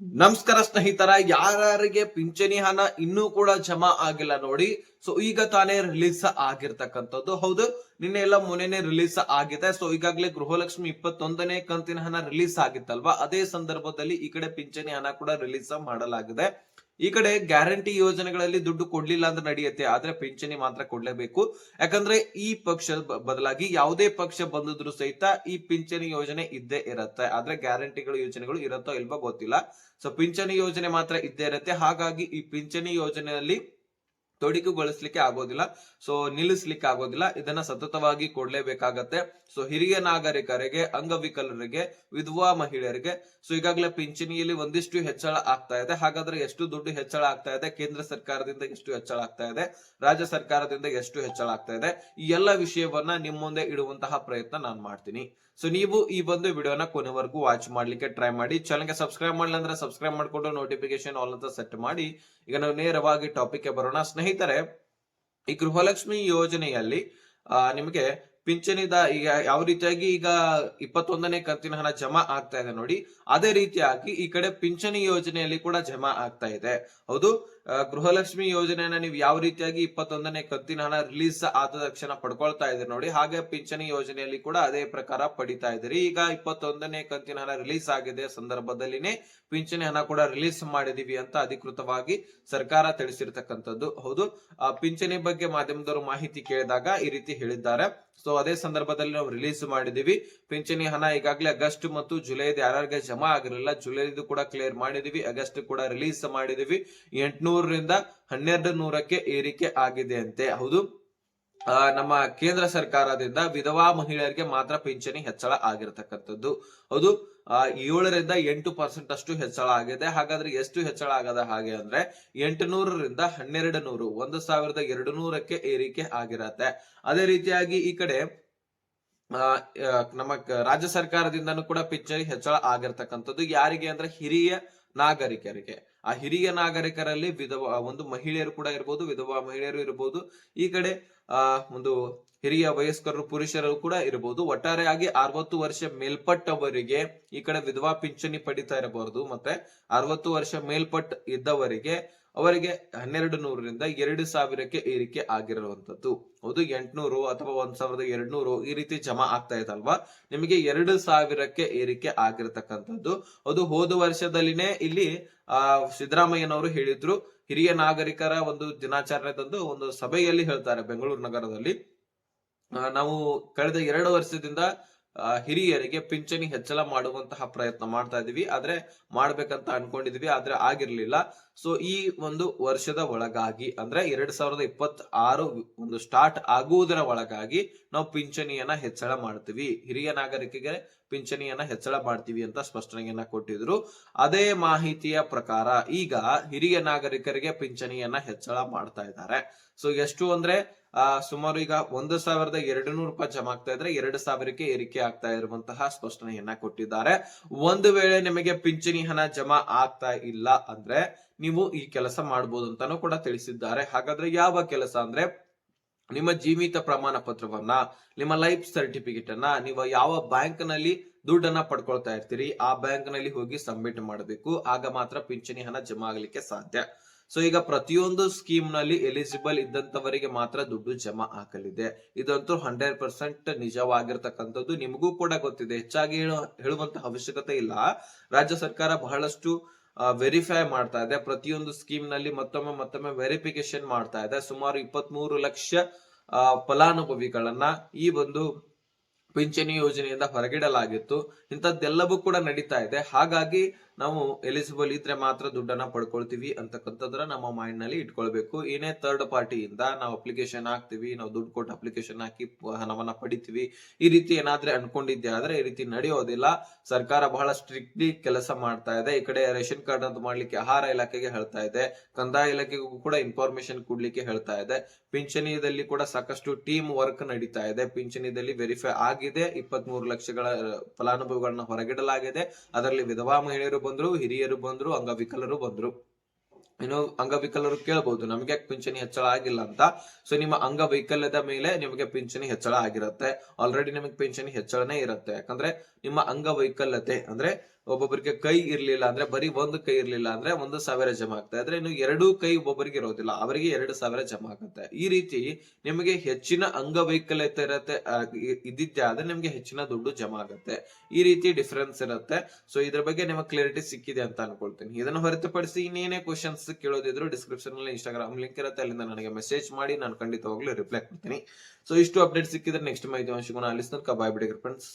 ನಮಸ್ಕಾರ ಸ್ನೇಹಿತರ ಯಾರಿಗೆ ಪಿಂಚಣಿ ಹಣ ಇನ್ನೂ ಕೂಡ ಜಮಾ ಆಗಿಲ್ಲ ನೋಡಿ ಸೊ ಈಗ ತಾನೇ ರಿಲೀಸ್ ಆಗಿರ್ತಕ್ಕಂಥದ್ದು. ಹೌದು, ನಿನ್ನೆ ಎಲ್ಲ ಮೊನ್ನೆನೆ ರಿಲೀಸ್ ಆಗಿದೆ. ಸೊ ಈಗಾಗಲೇ ಗೃಹಲಕ್ಷ್ಮಿ ಇಪ್ಪತ್ತೊಂದನೇ ಕಂತಿನ ಹಣ ರಿಲೀಸ್ ಆಗಿತ್ತಲ್ವಾ? ಅದೇ ಸಂದರ್ಭದಲ್ಲಿ ಈ ಕಡೆ ಪಿಂಚಣಿ ಹಣ ಕೂಡ ರಿಲೀಸ್ ಮಾಡಲಾಗಿದೆ. ಈ ಕಡೆ ಗ್ಯಾರಂಟಿ ಯೋಜನೆಗಳಲ್ಲಿ ದುಡ್ಡು ಕೊಡ್ಲಿಲ್ಲ ಅಂದ್ರೆ ನಡೆಯುತ್ತೆ, ಆದ್ರೆ ಪಿಂಚಣಿ ಮಾತ್ರ ಕೊಡ್ಲೇಬೇಕು. ಯಾಕಂದ್ರೆ ಈ ಪಕ್ಷ ಬದಲಾಗಿ ಯಾವುದೇ ಪಕ್ಷ ಬಂದಿದ್ರು ಸಹಿತ ಈ ಪಿಂಚಣಿ ಯೋಜನೆ ಇದ್ದೇ ಇರತ್ತೆ. ಆದ್ರೆ ಗ್ಯಾರಂಟಿಗಳು, ಯೋಜನೆಗಳು ಇರುತ್ತೋ ಇಲ್ವೋ ಗೊತ್ತಿಲ್ಲ. ಸೊ ಪಿಂಚಣಿ ಯೋಜನೆ ಮಾತ್ರ ಇದ್ದೇ ಇರುತ್ತೆ. ಹಾಗಾಗಿ ಈ ಪಿಂಚಣಿ ಯೋಜನೆಯಲ್ಲಿ ತೊಡಗುಗೊಳಿಸ್ಲಿಕ್ಕೆ ಆಗೋದಿಲ್ಲ. ಸೊ ನಿಲ್ಲಿಸ್ಲಿಕ್ಕೆ ಆಗೋದಿಲ್ಲ. ಇದನ್ನ ಸತತವಾಗಿ ಕೊಡ್ಲೇಬೇಕಾಗತ್ತೆ. ಸೊ ಹಿರಿಯ ನಾಗರಿಕರಿಗೆ, ಅಂಗವಿಕಲರಿಗೆ, ವಿಧವಾ ಮಹಿಳೆಯರಿಗೆ ಸೊ ಈಗಾಗಲೇ ಪಿಂಚಣಿಯಲ್ಲಿ ಒಂದಿಷ್ಟು ಹೆಚ್ಚಳ ಆಗ್ತಾ ಇದೆ. ಹಾಗಾದ್ರೆ ಎಷ್ಟು ದುಡ್ಡು ಹೆಚ್ಚಳ ಆಗ್ತಾ ಇದೆ? ಕೇಂದ್ರ ಸರ್ಕಾರದಿಂದ ಎಷ್ಟು ಹೆಚ್ಚಳ ಆಗ್ತಾ ಇದೆ? ರಾಜ್ಯ ಸರ್ಕಾರದಿಂದ ಎಷ್ಟು ಹೆಚ್ಚಳ ಆಗ್ತಾ ಇದೆ? ಈ ಎಲ್ಲ ವಿಷಯವನ್ನ ನಿಮ್ಮ ಮುಂದೆ ಇಡುವಂತಹ ಪ್ರಯತ್ನ ನಾನು ಮಾಡ್ತೀನಿ. ಸೊ ನೀವು ಈ ಒಂದು ವಿಡಿಯೋನ ಕೊನೆವರೆಗೂ ವಾಚ್ ಮಾಡ್ಲಿಕ್ಕೆ ಟ್ರೈ ಮಾಡಿ. ಚಾನಲ್ಗೆ ಸಬ್ಸ್ಕ್ರೈಬ್ ಮಾಡಲಿಲ್ಲ ಅಂದ್ರೆ ಸಬ್ಸ್ಕ್ರೈಬ್ ಮಾಡ್ಕೊಂಡು ನೋಟಿಫಿಕೇಶನ್ ಆಲ್ ಅಂತ ಸೆಟ್ ಮಾಡಿ. ಈಗ ನಾವು ನೇರವಾಗಿ ಟಾಪಿಕ್ ಬರೋಣ. ಸ್ನೇಹಿತರೆ ಈ ಗೃಹಲಕ್ಷ್ಮಿ ಯೋಜನೆಯಲ್ಲಿ ನಿಮಗೆ ಪಿಂಚಣಿದ ಈಗ ಯಾವ ರೀತಿಯಾಗಿ ಈಗ ಇಪ್ಪತ್ತೊಂದನೇ ಕಂತಿನ ಹಣ ಜಮಾ ಆಗ್ತಾ ಇದೆ ನೋಡಿ, ಅದೇ ರೀತಿಯಾಗಿ ಈ ಕಡೆ ಪಿಂಚಣಿ ಯೋಜನೆಯಲ್ಲಿ ಕೂಡ ಜಮಾ ಆಗ್ತಾ ಇದೆ. ಹೌದು ಗೃಹಲಕ್ಷ್ಮಿ ಯೋಜನೆಯನ್ನ ನೀವು ಯಾವ ರೀತಿಯಾಗಿ ಇಪ್ಪತ್ತೊಂದನೇ ಕಂತಿನ ಹಣ ರಿಲೀಸ್ ಆದ ತಕ್ಷಣ ಪಡ್ಕೊಳ್ತಾ ಇದ್ರಿ ನೋಡಿ, ಹಾಗೆ ಪಿಂಚಣಿ ಯೋಜನೆಯಲ್ಲಿ ಕೂಡ ಅದೇ ಪ್ರಕಾರ ಪಡಿತಾ ಇದ್ರಿ ಈಗ ಇಪ್ಪತ್ತೊಂದನೇ ಕಂತಿನ ಹಣ ರಿಲೀಸ್ ಆಗಿದೆ ಸಂದರ್ಭದಲ್ಲಿನೇ ಪಿಂಚಣಿ ಹಣ ಕೂಡ ರಿಲೀಸ್ ಮಾಡಿದೀವಿ ಅಂತ ಅಧಿಕೃತವಾಗಿ ಸರ್ಕಾರ ತಿಳಿಸಿರ್ತಕ್ಕಂಥದ್ದು. ಹೌದು ಪಿಂಚಣಿ ಬಗ್ಗೆ ಮಾಧ್ಯಮದವರು ಮಾಹಿತಿ ಕೇಳಿದಾಗ ಈ ರೀತಿ ಹೇಳಿದ್ದಾರೆ. ಸೊ ಅದೇ ಸಂದರ್ಭದಲ್ಲಿ ನಾವು ರಿಲೀಸ್ ಮಾಡಿದೀವಿ. ಪಿಂಚಣಿ ಹಣ ಈಗಾಗಲೇ ಆಗಸ್ಟ್ ಮತ್ತು ಜುಲೈದ ಯಾರ್ಯಾರಿಗೆ ಜಮಾ ಆಗಿರಲಿಲ್ಲ, ಜುಲೈದು ಕೂಡ ಕ್ಲಿಯರ್ ಮಾಡಿದೀವಿ, ಆಗಸ್ಟ್ ಕೂಡ ರಿಲೀಸ್ ಮಾಡಿದೀವಿ. ಎಂಟುನೂರರಿಂದ ಹನ್ನೆರಡು ನೂರಕ್ಕೆ ಏರಿಕೆ ಆಗಿದೆ ಅಂತೆ ಹೌದು ನಮ್ಮ ಕೇಂದ್ರ ಸರ್ಕಾರದಿಂದ ವಿಧವಾ ಮಹಿಳೆಯರಿಗೆ ಮಾತ್ರ ಪಿಂಚಣಿ ಹೆಚ್ಚಳ ಆಗಿರತಕ್ಕಂಥದ್ದು. ಹೌದು. ಏಳರಿಂದ ಎಂಟು ಪರ್ಸೆಂಟ್ ಅಷ್ಟು ಹೆಚ್ಚಳ ಆಗಿದೆ. ಹಾಗಾದ್ರೆ ಎಷ್ಟು ಹೆಚ್ಚಳ ಆಗದ ಹಾಗೆ ಅಂದ್ರೆ ಎಂಟು ನೂರರಿಂದ ಹನ್ನೆರಡು ನೂರು ಒಂದು ಸಾವಿರದ ಎರಡು ನೂರಕ್ಕೆ ಏರಿಕೆ ಆಗಿರತ್ತೆ. ಅದೇ ರೀತಿಯಾಗಿ ಈ ಕಡೆ ನಮ್ಮ ರಾಜ್ಯ ಸರ್ಕಾರದಿಂದನೂ ಕೂಡ ಪಿಂಚಣಿ ಹೆಚ್ಚಳ ಆಗಿರ್ತಕ್ಕಂಥದ್ದು ಯಾರಿಗೆ ಅಂದ್ರೆ ಹಿರಿಯ ನಾಗರಿಕರಿಗೆ. ಆ ಹಿರಿಯ ನಾಗರಿಕರಲ್ಲಿ ವಿಧವಾ ಒಂದು ಮಹಿಳೆಯರು ಕೂಡ ಇರ್ಬೋದು, ವಿಧವಾ ಮಹಿಳೆಯರು ಇರ್ಬೋದು, ಈ ಕಡೆ, ಆ, ಒಂದು ಹಿರಿಯ ವಯಸ್ಕರು, ಪುರುಷರು ಕೂಡ ಇರಬಹುದು ಒಟ್ಟಾರೆಯಾಗಿ ಅರವತ್ತು ವರ್ಷ ಮೇಲ್ಪಟ್ಟವರಿಗೆ ಈ ಕಡೆ ವಿಧವಾ ಪಿಂಚಣಿ ಪಡಿತಾ ಇರಬಹುದು ಮತ್ತೆ ಅರವತ್ತು ವರ್ಷ ಮೇಲ್ಪಟ್ಟ ಇದ್ದವರಿಗೆ ಅವರಿಗೆ ಹನ್ನೆರಡು ನೂರರಿಂದ ಎರಡು ಸಾವಿರಕ್ಕೆ ಏರಿಕೆ ಆಗಿರುವಂತದ್ದು ಹೌದು, ಎಂಟ್ನೂರು ಅಥವಾ ಒಂದ್ ಸಾವಿರದ ಎರಡ್ನೂರು ಈ ರೀತಿ ಜಮಾ ಆಗ್ತಾ ಇದಲ್ವಾ? ನಿಮಗೆ ಎರಡು ಸಾವಿರಕ್ಕೆ ಏರಿಕೆ ಆಗಿರತಕ್ಕಂಥದ್ದು. ಅದು ಹೋದ ವರ್ಷದಲ್ಲಿನೇ ಇಲ್ಲಿ, ಆ, ಸಿದ್ದರಾಮಯ್ಯನವರು ಹೇಳಿದ್ರು. ಹಿರಿಯ ನಾಗರಿಕರ ಒಂದು ದಿನಾಚರಣೆದಂದು ಒಂದು ಸಭೆಯಲ್ಲಿ ಹೇಳ್ತಾರೆ ಬೆಂಗಳೂರು ನಗರದಲ್ಲಿ. ನಾವು ಕಳೆದ ಎರಡು ವರ್ಷದಿಂದ ಹಿರಿಯರಿಗೆ ಪಿಂಚಣಿ ಹೆಚ್ಚಳ ಮಾಡುವಂತಹ ಪ್ರಯತ್ನ ಮಾಡ್ತಾ ಇದೀವಿ. ಆದ್ರೆ ಮಾಡ್ಬೇಕಂತ ಅನ್ಕೊಂಡಿದೀವಿ, ಆದ್ರೆ ಆಗಿರ್ಲಿಲ್ಲ. ಸೊ ಈ ಒಂದು ವರ್ಷದ ಒಳಗಾಗಿ, ಅಂದ್ರೆ ಎರಡ್ ಸಾವಿರದ ಇಪ್ಪತ್ ಆರು ಒಂದು ಸ್ಟಾರ್ಟ್ ಆಗುವುದರ ಒಳಗಾಗಿ ನಾವು ಪಿಂಚಣಿಯನ್ನ ಹೆಚ್ಚಳ ಮಾಡ್ತೀವಿ. ಹಿರಿಯ ನಾಗರಿಕರಿಗೆ ಪಿಂಚಣಿಯನ್ನ ಹೆಚ್ಚಳ ಮಾಡ್ತೀವಿ ಅಂತ ಸ್ಪಷ್ಟನೆಯನ್ನ ಕೊಟ್ಟಿದ್ರು. ಅದೇ ಮಾಹಿತಿಯ ಪ್ರಕಾರ ಈಗ ಹಿರಿಯ ನಾಗರಿಕರಿಗೆ ಪಿಂಚಣಿಯನ್ನ ಹೆಚ್ಚಳ ಮಾಡ್ತಾ ಇದ್ದಾರೆ. ಸೊ ಎಷ್ಟು ಅಂದ್ರೆ ಆ, ಸುಮಾರು ಈಗ ಒಂದು ಸಾವಿರದ ಎರಡು ನೂರು ರೂಪಾಯಿ ಜಮಾ ಆಗ್ತಾ ಇದ್ರೆ ಎರಡು ಸಾವಿರಕ್ಕೆ ಏರಿಕೆ ಆಗ್ತಾ ಇರುವಂತಹ ಸ್ಪಷ್ಟನೆಯನ್ನ ಕೊಟ್ಟಿದ್ದಾರೆ. ಒಂದು ವೇಳೆ ನಿಮಗೆ ಪಿಂಚಣಿ ಹಣ ಜಮಾ ಆಗ್ತಾ ಇಲ್ಲ ಅಂದ್ರೆ ನೀವು ಈ ಕೆಲಸ ಮಾಡಬಹುದು ಅಂತಾನೂ ಕೂಡ ತಿಳಿಸಿದ್ದಾರೆ. ಹಾಗಾದ್ರೆ ಯಾವ ಕೆಲಸ ಅಂದ್ರೆ ನಿಮ್ಮ ಜೀವಿತ ಪ್ರಮಾಣ ಪತ್ರವನ್ನ, ನಿಮ್ಮ ಲೈಫ್ ಸರ್ಟಿಫಿಕೇಟ್ ಅನ್ನ ನೀವು ಯಾವ ಬ್ಯಾಂಕ್ನಲ್ಲಿ ದುಡ್ಡನ್ನ ಪಡ್ಕೊಳ್ತಾ ಇರ್ತೀರಿ, ಆ ಬ್ಯಾಂಕ್ನಲ್ಲಿ ಹೋಗಿ ಸಬ್ಮಿಟ್ ಮಾಡಬೇಕು, ಆಗ ಮಾತ್ರ ಪಿಂಚಣಿ ಹಣ ಜಮಾ ಆಗ್ಲಿಕ್ಕೆ ಸಾಧ್ಯ. ಸೊ ಈಗ ಪ್ರತಿಯೊಂದು ಸ್ಕೀಮ್ನಲ್ಲಿ ಎಲಿಜಿಬಲ್ ಇದ್ದಂತವರಿಗೆ ಮಾತ್ರ ದುಡ್ಡು ಜಮಾ ಆಗಲಿದೆ. ಇದಂತೂ ಹಂಡ್ರೆಡ್ ಪರ್ಸೆಂಟ್ ನಿಜವಾಗಿರ್ತಕ್ಕಂಥದ್ದು. ನಿಮಗೂ ಕೂಡ ಗೊತ್ತಿದೆ. ಹೆಚ್ಚಾಗಿ ಹೇಳು, ಹೇಳುವಂತ ಅವಶ್ಯಕತೆ ಇಲ್ಲ. ರಾಜ್ಯ ಸರ್ಕಾರ ಬಹಳಷ್ಟು ವೆರಿಫೈ ಮಾಡ್ತಾ ಇದೆ. ಪ್ರತಿಯೊಂದು ಸ್ಕೀಮ್ನಲ್ಲಿ ಮತ್ತೊಮ್ಮೆ ಮತ್ತೊಮ್ಮೆ ವೆರಿಫಿಕೇಶನ್ ಮಾಡ್ತಾ ಇದೆ. ಸುಮಾರು ಇಪ್ಪತ್ತ್ ಲಕ್ಷ ಫಲಾನುಭವಿಗಳನ್ನ ಈ ಒಂದು ಪಿಂಚಣಿ ಯೋಜನೆಯಿಂದ ಹೊರಗಿಡಲಾಗಿತ್ತು. ಇಂಥದ್ದೆಲ್ಲವೂ ಕೂಡ ನಡೀತಾ ಇದೆ. ಹಾಗಾಗಿ ನಾವು ಎಲಿಜಿಬಲ್ ಇದ್ರೆ ಮಾತ್ರ ದುಡ್ಡನ್ನ ಪಡ್ಕೊಳ್ತೀವಿ ಅಂತಕ್ಕಂಥದ್ರ ನಮ್ಮ ಮೈಂಡ್ನಲ್ಲಿ ಇಟ್ಕೊಳ್ಬೇಕು. ಏನೇ ಥರ್ಡ್ ಇಂದ ನಾವು ಅಪ್ಲಿಕೇಶನ್ ಹಾಕ್ತಿವಿ, ನಾವು ದುಡ್ಡು ಕೊಟ್ಟು ಅಪ್ಲಿಕೇಶನ್ ಹಾಕಿ ಹಣವನ್ನ ಪಡಿತೀವಿ, ಈ ರೀತಿ ಏನಾದ್ರೆ ಅನ್ಕೊಂಡಿದ್ದೆ ಆದ್ರೆ ಈ ರೀತಿ ನಡೆಯೋದಿಲ್ಲ. ಸರ್ಕಾರ ಬಹಳ ಸ್ಟ್ರಿಕ್ಟ್ಲಿ ಕೆಲಸ ಮಾಡ್ತಾ ಇದೆ. ಈ ಕಡೆ ರೇಷನ್ ಕಾರ್ಡ್ ಅಂತ ಮಾಡ್ಲಿಕ್ಕೆ ಆಹಾರ ಇಲಾಖೆಗೆ ಹೇಳ್ತಾ ಇದೆ. ಕಂದಾಯ ಇಲಾಖೆಗೂ ಕೂಡ ಇನ್ಫಾರ್ಮೇಶನ್ ಕೊಡ್ಲಿಕ್ಕೆ ಹೇಳ್ತಾ ಇದೆ. ಪಿಂಚಣಿಯಲ್ಲಿ ಕೂಡ ಸಾಕಷ್ಟು ಟೀಮ್ ವರ್ಕ್ ನಡೀತಾ ಇದೆ. ಪಿಂಚಣಿದಲ್ಲಿ ವೆರಿಫೈ ಆಗಿದೆ. ಇಪ್ಪತ್ತ್ ಲಕ್ಷಗಳ ಫಲಾನುಭವಿಗಳನ್ನ ಹೊರಗಿಡಲಾಗಿದೆ. ಅದರಲ್ಲಿ ವಿಧವಾ ಮಹಿಳೆಯರು ಬಂದ್ರು, ಹಿರಿಯರು ಬಂದ್ರು, ಅಂಗವಿಕಲರು ಬಂದ್ರು. ಇನ್ನು ಅಂಗವಿಕಲರು ಕೇಳಬಹುದು ನಮಗೆ ಪಿಂಚಣಿ ಹೆಚ್ಚಳ ಆಗಿಲ್ಲ ಅಂತ? ಸೊ ನಿಮ್ಮ ಅಂಗವೈಕಲ್ಯದ ಮೇಲೆ ನಿಮಗೆ ಪಿಂಚಣಿ ಹೆಚ್ಚಳ ಆಗಿರುತ್ತೆ. ಆಲ್ರೆಡಿ ನಿಮಗೆ ಪಿಂಚಣಿ ಹೆಚ್ಚಳನೇ ಇರುತ್ತೆ. ಯಾಕಂದ್ರೆ ನಿಮ್ಮ ಅಂಗವೈಕಲ್ಯತೆ, ಅಂದ್ರೆ ಒಬ್ಬೊಬ್ಬರಿಗೆ ಕೈ ಇರ್ಲಿಲ್ಲ ಅಂದ್ರೆ, ಬರೀ ಒಂದು ಕೈ ಇರ್ಲಿಲ್ಲ ಅಂದ್ರೆ ಒಂದು ಸಾವಿರ ಜಮಾ ಆಗ್ತಾ ಇದ್ರೆ ಇನ್ನು ಎರಡು ಕೈ ಒಬ್ಬೊಬ್ಬರಿಗೆ ಇರೋದಿಲ್ಲ. ಅವರಿಗೆ ಎರಡು ಸಾವಿರ ಜಮಾ ಆಗುತ್ತೆ. ಈ ರೀತಿ ನಿಮಗೆ ಹೆಚ್ಚಿನ ಅಂಗವೈಕಲ್ಯತೆ ಇರತ್ತೆ ಇದ್ದಿದ್ದೆ ಆದ್ರೆ ನಿಮ್ಗೆ ಹೆಚ್ಚಿನ ದುಡ್ಡು ಜಮಾ ಆಗುತ್ತೆ. ಈ ರೀತಿ ಡಿಫರೆನ್ಸ್ ಇರುತ್ತೆ. ಸೊ ಇದ್ರ ಬಗ್ಗೆ ನಿಮಗೆ ಕ್ಲಿಯರಿಟಿ ಸಿಕ್ಕಿದೆ ಅಂತ ಅನ್ಕೊಳ್ತೀನಿ. ಇದನ್ನು ಹೊರತುಪಡಿಸಿ ಇನ್ನೇನೇ ಕ್ವಶನ್ಸ್ ಕೇಳೋದಿದ್ರು ಡಿಸ್ಕ್ರಿಪ್ಷನ್ ಅಲ್ಲಿ ಇನ್ಸ್ಟಾಗ್ರಾಮ್ ಲಿಂಕ್ ಇರುತ್ತೆ. ಅಲ್ಲಿಂದ ನನಗೆ ಮೆಸೇಜ್ ಮಾಡಿ, ನಾನು ಖಂಡಿತವಾಗ್ಲೂ ರಿಪ್ಲೈ ಕೊಡ್ತೀನಿ. ಸೊ ಇಷ್ಟು ಅಪ್ಡೇಟ್ ಸಿಕ್ಕಿದ್ರೆ ನೆಕ್ಸ್ಟ್ ಮಾಹಿತಿ ಸಿಗೋಣ ಅಲ್ಲಿ ತನಕ ಬಾಯ್ ಬಿಡಿ ಫ್ರೆಂಡ್ಸ್